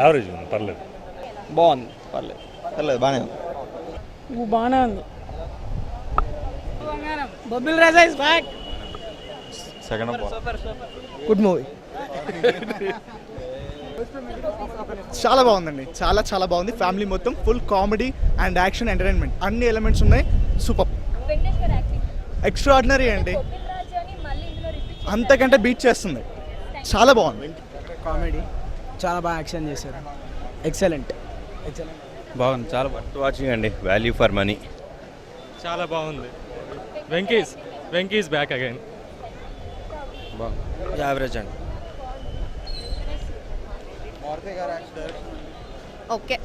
Average ఉంది పర్లేదు. బాగుంది పర్లేదు. పర్లేదు బాగానే ఉంది. బాగానే ఉంది. Bobbili Raja is back second good movie చాలా బాగుందండి. చాలా చాలా బాగుంది. ఫ్యామిలీ మొత్తం full comedy and action entertainment అన్ని ఎలిమెంట్స్ ఉన్నాయి. Super Venkateswara acting extraordinary అండి అంతకంటే బీట్ చేస్తుంది. చాలా బాగుంది. కామెడీ చాలా బాగా యాక్షన్ చేశారు. ఎక్సలెంట్ ఎక్సలెంట్ బాగుంది. చాలా బాగుంది. వాచింగ్ అండి. వాల్యూ ఫర్ మనీ చాలా బాగుంది. Venky's Venky's back again average అండి. Okay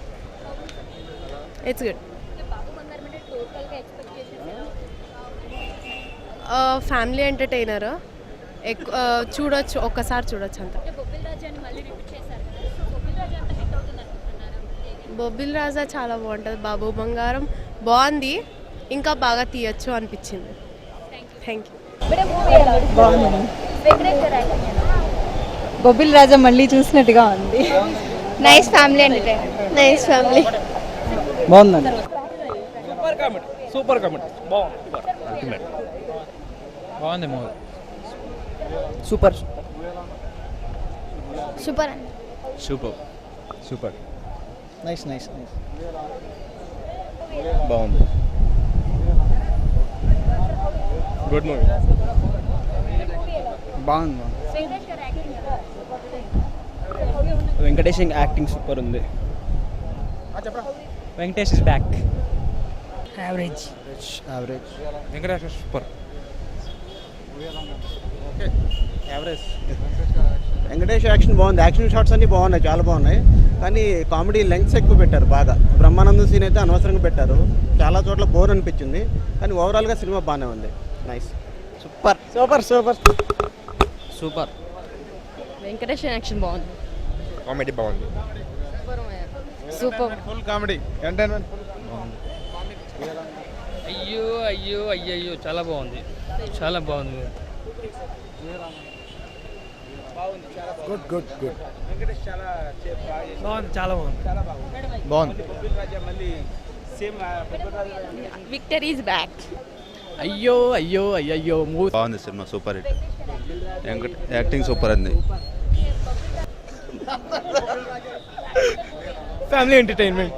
it's good family entertainer ఎక్కువ చూడొచ్చు. ఒక్కసారి చూడొచ్చు అంత అంటే బొబ్బిల్ రాజు అని మళ్ళీ రిపీట్ చేశారు కదా సో బొబ్బిల్ రాజు అంత హిట్ అవుతుంది అనుకుంటున్నారు బొబ్బిల్ రాజా చాలా బాగుంటుంది. బాబు బంగారం బాగుంది. ఇంకా బాగా తీయచ్చు అనిపించింది. థ్యాంక్ యూ బొబ్బిల్ రాజా మళ్ళీ చూసినట్టుగా ఉంది. Nice family entertainer nice family బాగుందండి. సూపర్ కామెడీ బాగుంది అల్టిమేట్ బాగుంది. మూవీ. సూపర్. సూపర్ అండి. Super super nice nice nice బాగుంది. గుడ్ మూవీ బాగుంది వెంకటేష్ యాక్టింగ్ సూపర్ ఉంది. Venkatesh is back average average Venkateswara super average Venkatesh action బాగుంది. యాక్షన్ షాట్స్ అన్ని బాగున్నాయి చాలా బాగున్నాయి. కానీ కామెడీ లెంగ్స్ ఎక్కువ పెట్టారు బాగా. బ్రహ్మానందం సీన్ అయితే అనవసరంగా పెట్టారు. చాలా చోట్ల బోర్ అనిపించింది. కానీ ఓవరాల్గా సినిమా బాగానే ఉంది. Nice super. Super super. Super. Venkatesh action బాగుంది. కామెడీ బాగుంది. సూపర్. Full comedy. ఎంటర్టైన్మెంట్ అయ్యో అయ్యో అయ్యయ్యో చాలా బాగుంది. చాలా బాగుంది. గుడ్ గుడ్ గుడ్ బాగుంది చాలా బాగుంది. బాగుంది. విక్టరీ బ్యాక్ అయ్యో అయ్యో అయ్యయ్యో మూవీ బాగుంది cinema super hit. Venkata acting super ఉంది ఫ్యామిలీ ఎంటర్టైన్మెంట్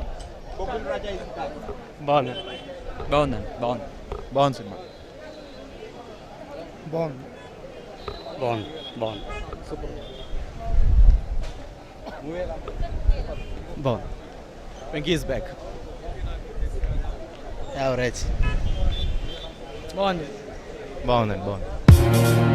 బాగుంది. బాగుందండి బాగుంది. బాగుంది సినిమా. బాగుంది. బాగుంది బాగుంది. బాగుంది. వెంకీ బ్యాక్ యావరేజ్ బాగుంది. బాగుందండి బాగుంది.